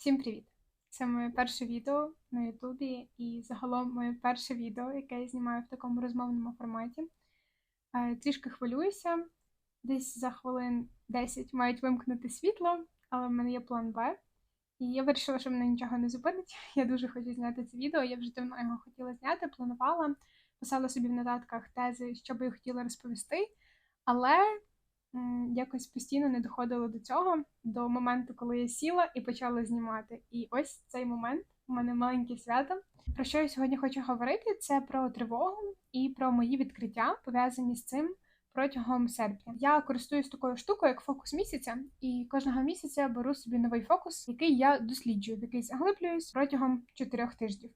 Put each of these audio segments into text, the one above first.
Всім привіт! Це моє перше відео на Ютубі і загалом моє перше відео, яке я знімаю в такому розмовному форматі. Е, Трішки хвилююся, десь за хвилин 10 мають вимкнути світло, але в мене є план Б. І я вирішила, що мене нічого не зупинить. Я дуже хочу зняти це відео. Я вже давно його хотіла зняти, планувала, писала собі в нотатках тези, що би я хотіла розповісти. Але якось постійно не доходило до цього, до моменту, коли я сіла і почала знімати. І ось цей момент у мене маленьке свято. Про що я сьогодні хочу говорити? Це про тривогу і про мої відкриття, пов'язані з цим протягом серпня. Я користуюсь такою штукою, як фокус місяця, і кожного місяця беру собі новий фокус, який я досліджую, в який заглиблююсь протягом чотирьох тижнів.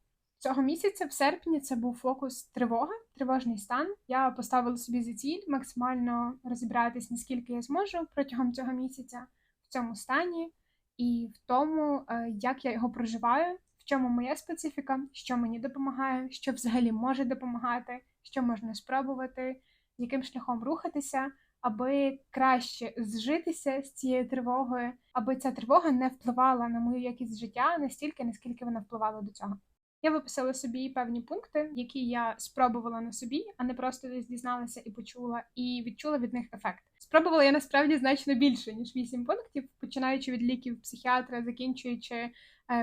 Цього місяця, в серпні, це був фокус тривога, тривожний стан. Я поставила собі за ціль максимально розібратись, наскільки я зможу протягом цього місяця в цьому стані і в тому, е, як я його проживаю, в чому моя специфіка, що мені допомагає, що взагалі може допомагати, що можна спробувати, яким шляхом рухатися, аби краще зжитися з цією тривогою, аби ця тривога не впливала на мою якість життя настільки, наскільки вона впливала до цього. Я виписала собі певні пункти, які я спробувала на собі, а не просто десь дізналася і почула, і відчула від них ефект. Спробувала я насправді значно більше ніж вісім пунктів, починаючи від ліків психіатра, закінчуючи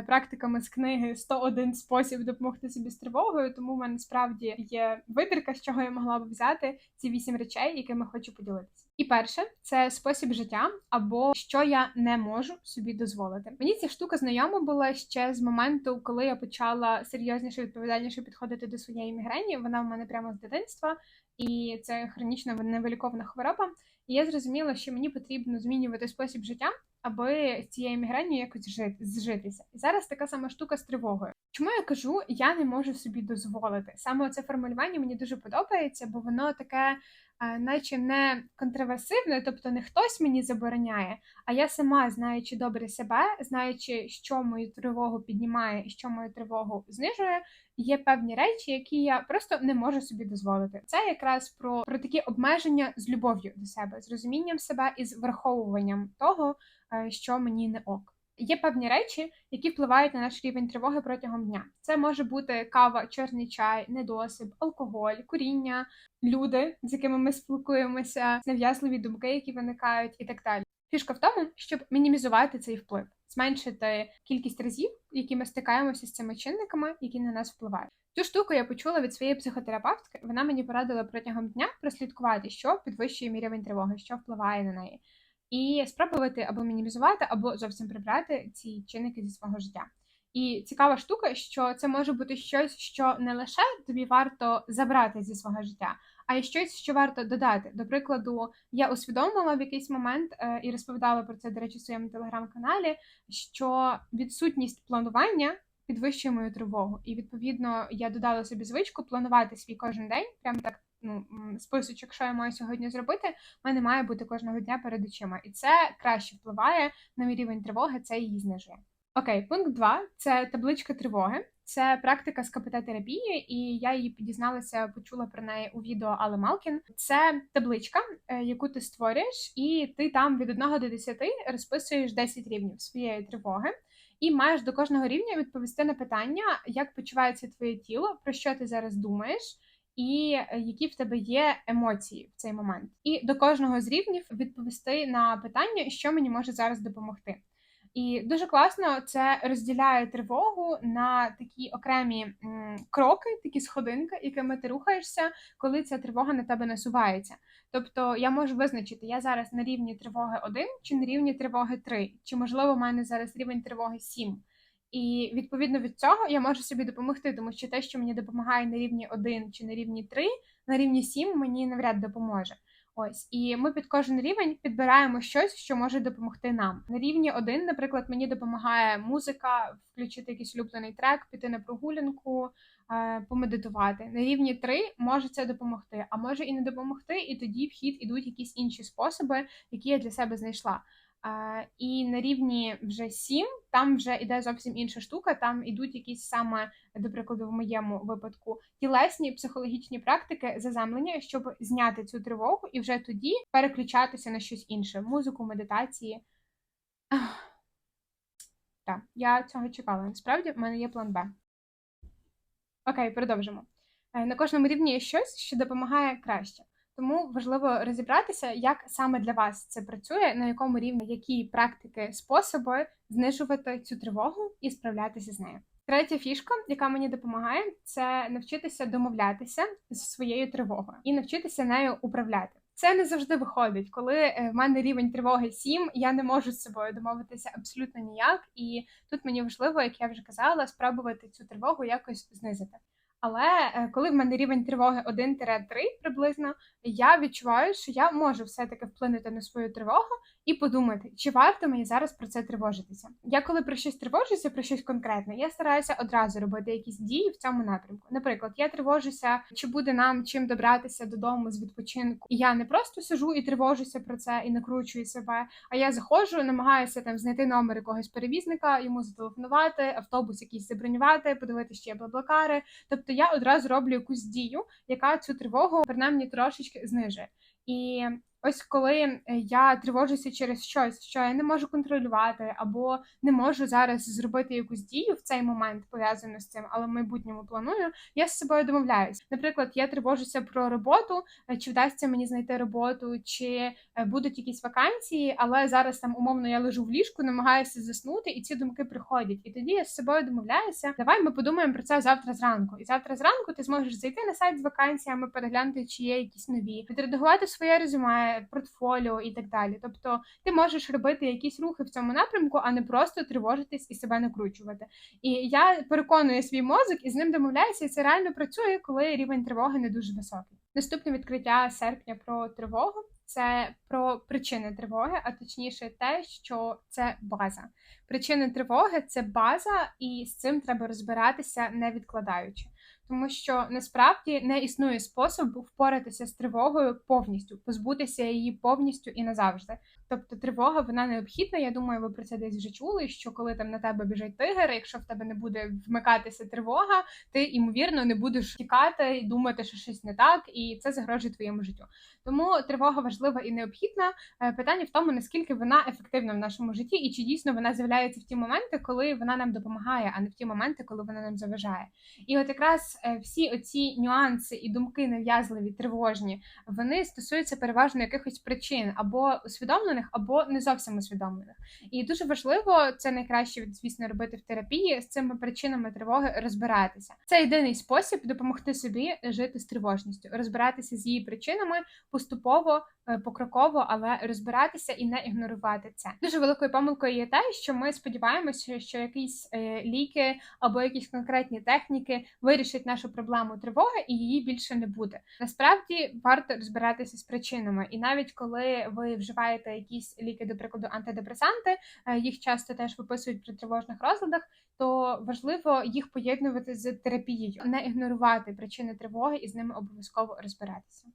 практиками з книги «101 спосіб допомогти собі з тривогою. Тому в мене справді є вибірка, з чого я могла б взяти ці вісім речей, якими хочу поділитися. І перше це спосіб життя, або що я не можу собі дозволити. Мені ця штука знайома була ще з моменту, коли я почала серйозніше відповідальніше підходити до своєї мігрені. Вона в мене прямо з дитинства, і це хронічна невиліковна хвороба. І я зрозуміла, що мені потрібно змінювати спосіб життя, аби з цією мігренью якось жити, зжитися. І зараз така сама штука з тривогою. Чому я кажу, я не можу собі дозволити? Саме це формулювання мені дуже подобається, бо воно таке, е, наче не контроверсивне, тобто не хтось мені забороняє, а я сама, знаючи добре себе, знаючи, що мою тривогу піднімає і що мою тривогу знижує, є певні речі, які я просто не можу собі дозволити. Це якраз про, про такі обмеження з любов'ю до себе, з розумінням себе і з враховуванням того, що мені не ок. Є певні речі, які впливають на наш рівень тривоги протягом дня. Це може бути кава, чорний чай, недосип, алкоголь, куріння, люди, з якими ми спілкуємося, нав'язливі думки, які виникають, і так далі. Фішка в тому, щоб мінімізувати цей вплив, зменшити кількість разів, які ми стикаємося з цими чинниками, які на нас впливають. Цю штуку я почула від своєї психотерапевтки. Вона мені порадила протягом дня прослідкувати, що підвищує мій рівень тривоги, що впливає на неї і спробувати або мінімізувати, або зовсім прибрати ці чинники зі свого життя. І цікава штука, що це може бути щось, що не лише тобі варто забрати зі свого життя, а й щось, що варто додати. До прикладу, я усвідомила в якийсь момент е, і розповідала про це, до речі, в своєму телеграм-каналі, що відсутність планування підвищує мою тривогу. І відповідно я додала собі звичку планувати свій кожен день, прямо так ну, списочок, що я маю сьогодні зробити, в мене має бути кожного дня перед очима. І це краще впливає на мій рівень тривоги, це її знижує. Окей, пункт 2 – це табличка тривоги. Це практика з КПТ-терапії, і я її дізналася, почула про неї у відео Али Малкін. Це табличка, е, яку ти створюєш, і ти там від 1 до 10 розписуєш 10 рівнів своєї тривоги. І маєш до кожного рівня відповісти на питання, як почувається твоє тіло, про що ти зараз думаєш, і е, які в тебе є емоції в цей момент. І до кожного з рівнів відповісти на питання, що мені може зараз допомогти. І дуже класно це розділяє тривогу на такі окремі кроки, такі сходинки, якими ти рухаєшся, коли ця тривога на тебе насувається. Тобто я можу визначити, я зараз на рівні тривоги 1 чи на рівні тривоги 3, чи можливо в мене зараз рівень тривоги 7. І відповідно від цього я можу собі допомогти, тому що те, що мені допомагає на рівні 1 чи на рівні 3, на рівні 7 мені навряд допоможе. Ось, і ми під кожен рівень підбираємо щось, що може допомогти нам. На рівні 1, наприклад, мені допомагає музика, включити якийсь улюблений трек, піти на прогулянку, е, помедитувати. На рівні 3 може це допомогти, а може і не допомогти, і тоді в хід ідуть якісь інші способи, які я для себе знайшла. І на рівні вже 7, там вже іде зовсім інша штука. Там ідуть якісь саме, до прикладу, в моєму випадку тілесні психологічні практики заземлення, щоб зняти цю тривогу і вже тоді переключатися на щось інше: музику, медитації. Так, я цього чекала. Насправді, в мене є план Б. Окей, продовжимо. Е, На кожному рівні є щось, що допомагає краще. Тому важливо розібратися, як саме для вас це працює, на якому рівні які практики, способи знижувати цю тривогу і справлятися з нею. Третя фішка, яка мені допомагає, це навчитися домовлятися зі своєю тривогою і навчитися нею управляти. Це не завжди виходить, коли е, в мене рівень тривоги 7, я не можу з собою домовитися абсолютно ніяк. І тут мені важливо, як я вже казала, спробувати цю тривогу якось знизити. Але е, коли в мене рівень тривоги 1-3 приблизно, я відчуваю, що я можу все-таки вплинути на свою тривогу і подумати, чи варто мені зараз про це тривожитися. Я коли про щось тривожуся, про щось конкретне, я стараюся одразу робити якісь дії в цьому напрямку. Наприклад, я тривожуся, чи буде нам чим добратися додому з відпочинку. І я не просто сижу і тривожуся про це і накручую себе. А я заходжу, намагаюся там знайти номер якогось перевізника, йому зателефонувати, автобус якийсь забронювати, подивитися, чи є блаблакари. Тобто я одразу роблю якусь дію, яка цю тривогу принаймні трошечки знижує. І ось коли е, я тривожуся через щось, що я не можу контролювати, або не можу зараз зробити якусь дію в цей момент пов'язану з цим, але в майбутньому планую, я з собою домовляюсь. Наприклад, я тривожуся про роботу, е, чи вдасться мені знайти роботу, чи е, будуть якісь вакансії, але зараз там умовно я лежу в ліжку, намагаюся заснути, і ці думки приходять. І тоді я з собою домовляюся. Давай ми подумаємо про це завтра зранку. І завтра зранку ти зможеш зайти на сайт з вакансіями, переглянути, чи є якісь нові, відредагувати своє резюме, портфоліо і так далі. Тобто ти можеш робити якісь рухи в цьому напрямку, а не просто тривожитись і себе накручувати. І я переконую свій мозок і з ним домовляюся, і це реально працює, коли рівень тривоги не дуже високий. Наступне відкриття серпня про тривогу. Це про причини тривоги, а точніше, те, що це база. Причини тривоги це база, і з цим треба розбиратися, не відкладаючи. Тому що насправді не існує способу впоратися з тривогою повністю, позбутися її повністю і назавжди. Тобто тривога вона необхідна. Я думаю, ви про це десь вже чули. Що коли там на тебе біжить тигр, якщо в тебе не буде вмикатися тривога, ти ймовірно не будеш тікати і думати, що щось не так, і це загрожує твоєму життю. Тому тривога важлива і необхідна. Е, Питання в тому, наскільки вона ефективна в нашому житті, і чи дійсно вона з'являється в ті моменти, коли вона нам допомагає, а не в ті моменти, коли вона нам заважає. І от якраз е, всі оці нюанси і думки нав'язливі, тривожні, вони стосуються переважно якихось причин або усвідомлених, або не зовсім усвідомлених. І дуже важливо це найкраще звісно робити в терапії з цими причинами тривоги розбиратися. Це єдиний спосіб допомогти собі жити з тривожністю, розбиратися з її причинами поступово, покроково, але розбиратися і не ігнорувати це. Дуже великою помилкою є те, що ми сподіваємося, що якісь е, ліки або якісь конкретні техніки вирішать нашу проблему тривоги, і її більше не буде. Насправді варто розбиратися з причинами, і навіть коли ви вживаєте якісь ліки, до прикладу, антидепресанти, е, їх часто теж виписують при тривожних розладах. То важливо їх поєднувати з терапією, не ігнорувати причини тривоги і з ними обов'язково розбиратися.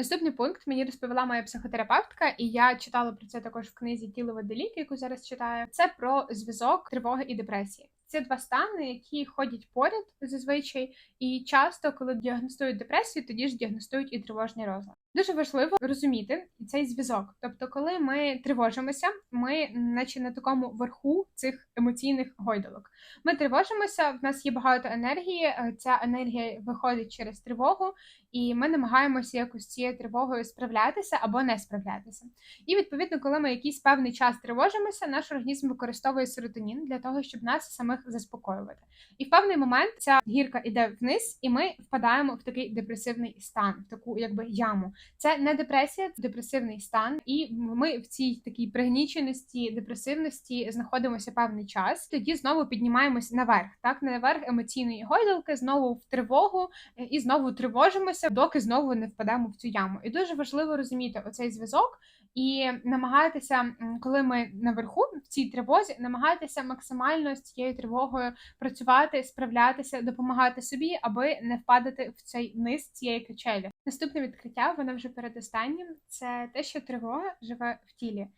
Наступний пункт мені розповіла моя психотерапевтка, і я читала про це також в книзі Тіло водоліки, яку зараз читаю. Це про зв'язок тривоги і депресії. Це два стани, які ходять поряд зазвичай, і часто, коли діагностують депресію, тоді ж діагностують і тривожний розлад. Дуже важливо розуміти цей зв'язок. Тобто, коли ми тривожимося, ми, наче на такому верху цих емоційних гойдолок. Ми тривожимося, в нас є багато енергії. е, Ця енергія виходить через тривогу, і ми намагаємося якось цією тривогою справлятися або не справлятися. І відповідно, коли ми якийсь певний час тривожимося, наш організм використовує серотонін для того, щоб нас самих заспокоювати. І в певний момент ця гірка йде вниз, і ми впадаємо в такий депресивний стан, в таку якби яму. Це не депресія, це депресивний стан, і ми в цій такій пригніченості, депресивності знаходимося певний час. Тоді знову піднімаємось наверх, так наверх емоційної гойдалки, знову в тривогу е, і знову тривожимося, доки знову не впадемо в цю яму. І дуже важливо розуміти оцей зв'язок. І намагатися, коли ми наверху в цій тривозі, намагатися максимально з цією тривогою працювати, справлятися, допомагати собі, аби не впадати в цей низ цієї качелі. Наступне відкриття, воно вже передостаннім, це те, що тривога живе в тілі.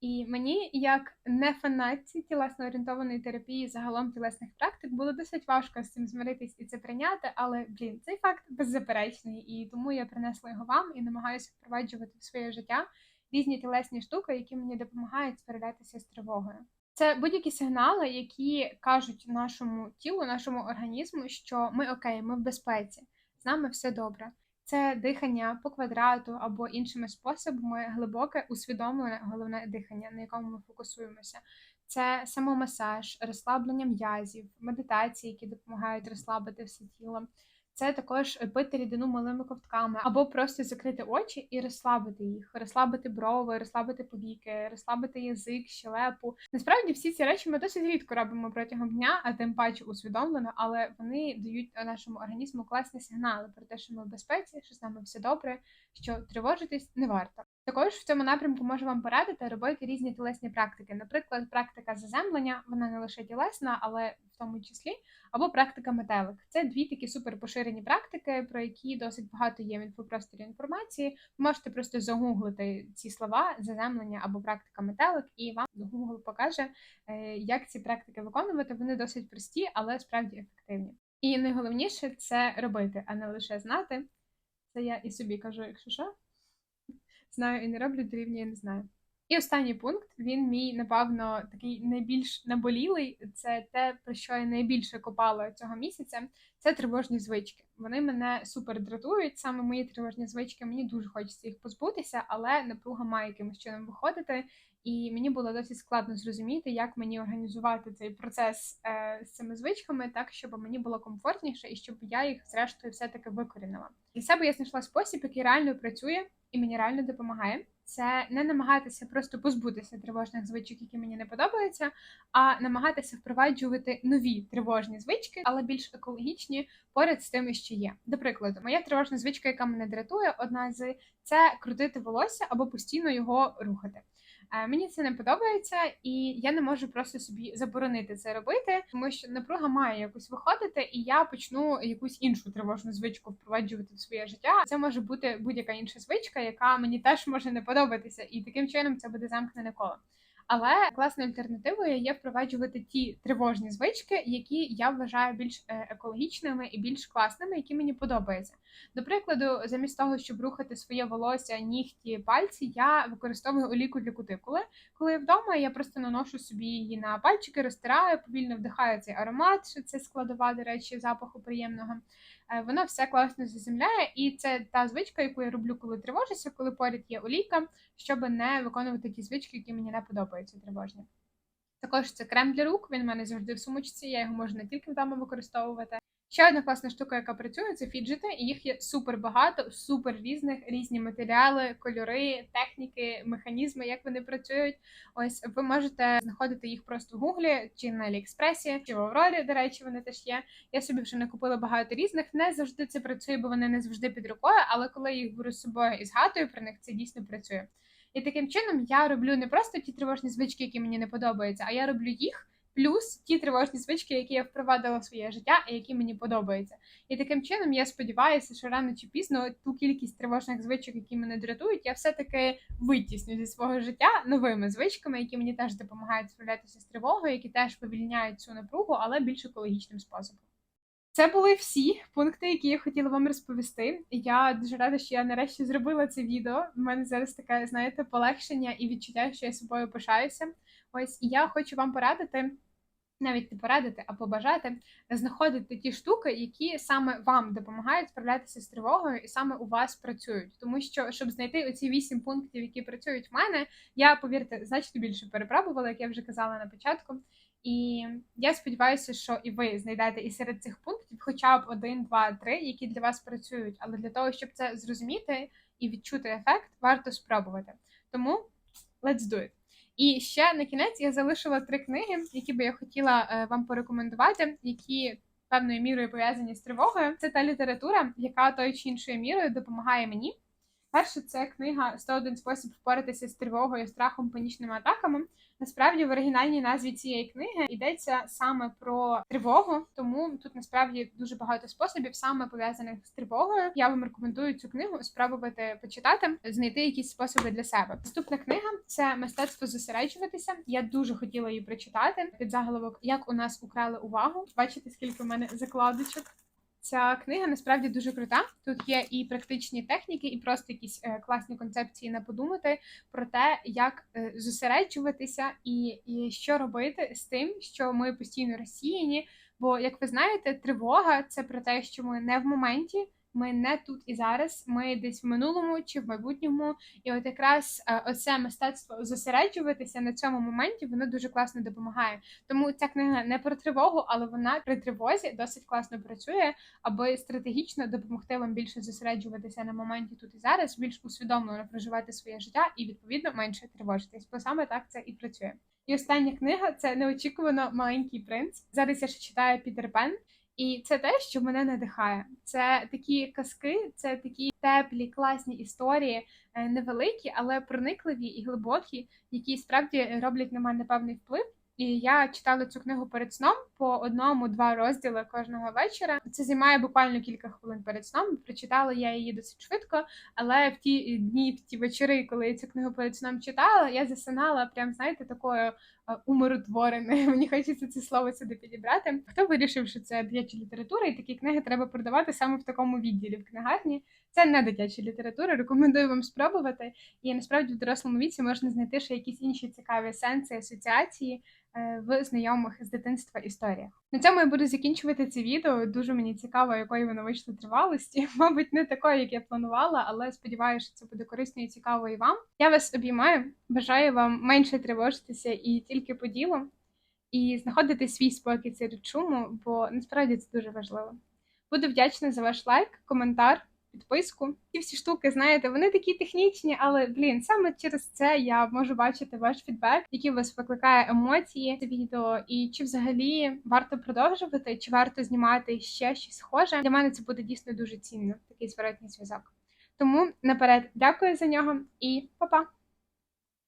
І мені, як не фанатці тілесно орієнтованої терапії, загалом тілесних практик, було досить важко з цим змиритись і це прийняти. Але блін, цей факт беззаперечний, і тому я принесла його вам і намагаюся впроваджувати в своє життя різні тілесні штуки, які мені допомагають справлятися з тривогою. Це будь-які сигнали, які кажуть нашому тілу, нашому організму, що ми окей, ми в безпеці, з нами все добре. Це дихання по квадрату або іншими способами, глибоке, усвідомлене головне дихання, на якому ми фокусуємося. Це самомасаж, розслаблення м'язів, медитації, які допомагають розслабити все тіло. Це також пити рідину малими ковтками, або просто закрити очі і розслабити їх, розслабити брови, розслабити повіки, розслабити язик, щелепу. Насправді всі ці речі ми досить рідко робимо протягом дня, а тим паче усвідомлено, але вони дають нашому організму класні сигнали про те, що ми в безпеці, що з нами все добре, що тривожитись не варто. Також в цьому напрямку можу вам порадити робити різні тілесні практики. Наприклад, практика заземлення, вона не лише тілесна, але в тому числі, або практика метелик. Це дві такі супер поширені практики, про які досить багато є в інфопросторі інформації. Ви можете просто загуглити ці слова заземлення або практика метелик, і вам Google покаже, е, як ці практики виконувати. Вони досить прості, але справді ефективні. І найголовніше це робити, а не лише знати. Це я і собі кажу, якщо що знаю і не роблю, дорівнює не знаю. І останній пункт він мій, напевно, такий найбільш наболілий. Це те, про що я найбільше копала цього місяця. Це тривожні звички. Вони мене супер дратують. Саме мої тривожні звички. Мені дуже хочеться їх позбутися, але напруга має якимось чином виходити. І мені було досить складно зрозуміти, як мені організувати цей процес е, з цими звичками, так щоб мені було комфортніше і щоб я їх, зрештою, все-таки викорінила. Для себе я знайшла спосіб, який реально працює і мені реально допомагає. Це не намагатися просто позбутися тривожних звичок, які мені не подобаються, а намагатися впроваджувати нові тривожні звички, але більш екологічні поряд з тими, що є. До прикладу, моя тривожна звичка, яка мене дратує, одна з це крутити волосся або постійно його рухати. Мені це не подобається, і я не можу просто собі заборонити це робити, тому що напруга має якось виходити, і я почну якусь іншу тривожну звичку впроваджувати в своє життя. Це може бути будь-яка інша звичка, яка мені теж може не подобатися, і таким чином це буде замкнене коло. Але класною альтернативою є впроваджувати ті тривожні звички, які я вважаю більш е, екологічними і більш класними, які мені подобаються. До прикладу, замість того, щоб рухати своє волосся, нігті, пальці, я використовую олійку для кутикули. Коли я вдома, я просто наношу собі її на пальчики, розтираю, повільно вдихаю цей аромат, що це складова, до речі, запаху приємного. Е, воно все класно заземляє, і це та звичка, яку я роблю, коли тривожуся, коли поряд є олійка, щоб не виконувати ті звички, які мені не подобаються тривожні. Також це крем для рук, він в мене завжди в сумочці, я його можу не тільки вдома використовувати. Ще одна класна штука, яка працює, це фіджити, і їх є супер багато, супер різних, різні матеріали, кольори, техніки, механізми, як вони працюють. Ось ви можете знаходити їх просто в гуглі чи на Аліекспресі, чи в Аврорі, до речі, вони теж є. Я собі вже не купила багато різних. Не завжди це працює, бо вони не завжди під рукою, але коли я їх беру з собою і згадую про них, це дійсно працює. І таким чином я роблю не просто ті тривожні звички, які мені не подобаються, а я роблю їх плюс ті тривожні звички, які я впровадила в своє життя і які мені подобаються. І таким чином я сподіваюся, що рано чи пізно ту кількість тривожних звичок, які мене дратують, я все-таки витісню зі свого життя новими звичками, які мені теж допомагають справлятися з тривогою, які теж повільняють цю напругу, але більш екологічним способом. Це були всі пункти, які я хотіла вам розповісти. Я дуже рада, що я нарешті зробила це відео. У мене зараз таке, знаєте, полегшення і відчуття, що я собою пишаюся. Ось і я хочу вам порадити навіть не порадити, а побажати знаходити ті штуки, які саме вам допомагають справлятися з тривогою, і саме у вас працюють. Тому що, щоб знайти оці вісім пунктів, які працюють в мене, я повірте, значно більше перепробувала, як я вже казала на початку. І я сподіваюся, що і ви знайдете і серед цих пунктів, хоча б один, два, три, які для вас працюють. Але для того, щоб це зрозуміти і відчути ефект, варто спробувати. Тому let's do it! І ще на кінець я залишила три книги, які би я хотіла е, вам порекомендувати, які певною мірою пов'язані з тривогою. Це та література, яка тою чи іншою мірою допомагає мені. Перше, це книга «101 спосіб впоратися з тривогою, страхом, панічними атаками. Насправді в оригінальній назві цієї книги йдеться саме про тривогу, тому тут насправді дуже багато способів, саме пов'язаних з тривогою. Я вам рекомендую цю книгу спробувати почитати, знайти якісь способи для себе. Наступна книга це мистецтво зосереджуватися. Я дуже хотіла її прочитати під заголовок Як у нас украли увагу. Бачите, скільки в мене закладочок. Ця книга насправді дуже крута. Тут є і практичні техніки, і просто якісь е, класні концепції на подумати про те, як е, зосереджуватися і, і що робити з тим, що ми постійно розсіяні. Бо, як ви знаєте, тривога це про те, що ми не в моменті. Ми не тут і зараз, ми десь в минулому чи в майбутньому, і от якраз е, оце мистецтво зосереджуватися на цьому моменті, воно дуже класно допомагає. Тому ця книга не про тривогу, але вона при тривозі досить класно працює, аби стратегічно допомогти вам більше зосереджуватися на моменті тут і зараз, більш усвідомлено проживати своє життя і відповідно менше тривожитись. Бо саме так це і працює. І остання книга це неочікувано маленький принц. Зараз я ще читаю Пітер Пен. І це те, що мене надихає. Це такі казки, це такі теплі, класні історії, е, невеликі, але проникливі і глибокі, які справді роблять на мене певний вплив. І я читала цю книгу перед сном по одному-два розділи кожного вечора. Це займає буквально кілька хвилин перед сном. Прочитала я її досить швидко, але в ті дні, в ті вечори, коли я цю книгу перед сном читала, я засинала прям, знаєте, такою е, умиротвореною. Мені хочеться це слово сюди підібрати. Хто вирішив, що це дитяча література, і такі книги треба продавати саме в такому відділі в книгарні. Це не дитяча література. Рекомендую вам спробувати. І насправді в дорослому віці можна знайти ще якісь інші цікаві сенси, асоціації е, в знайомих з дитинства історіях. На цьому я буду закінчувати це відео. Дуже мені цікаво, якої воно вийшло тривалості. Мабуть, не такої, як я планувала, але сподіваюся, що це буде корисно і цікаво і вам. Я вас обіймаю, бажаю вам менше тривожитися і тільки по ділу, і знаходити свій спокій серед шуму, бо насправді це дуже важливо. Буду вдячна за ваш лайк, коментар підписку. і всі штуки, знаєте, вони такі технічні, але блін, саме через це я можу бачити ваш фідбек, який у вас викликає емоції це відео, і чи взагалі варто продовжувати, чи варто знімати ще щось схоже. Для мене це буде дійсно дуже цінно, такий зворотній зв'язок. Тому наперед дякую за нього і па-па!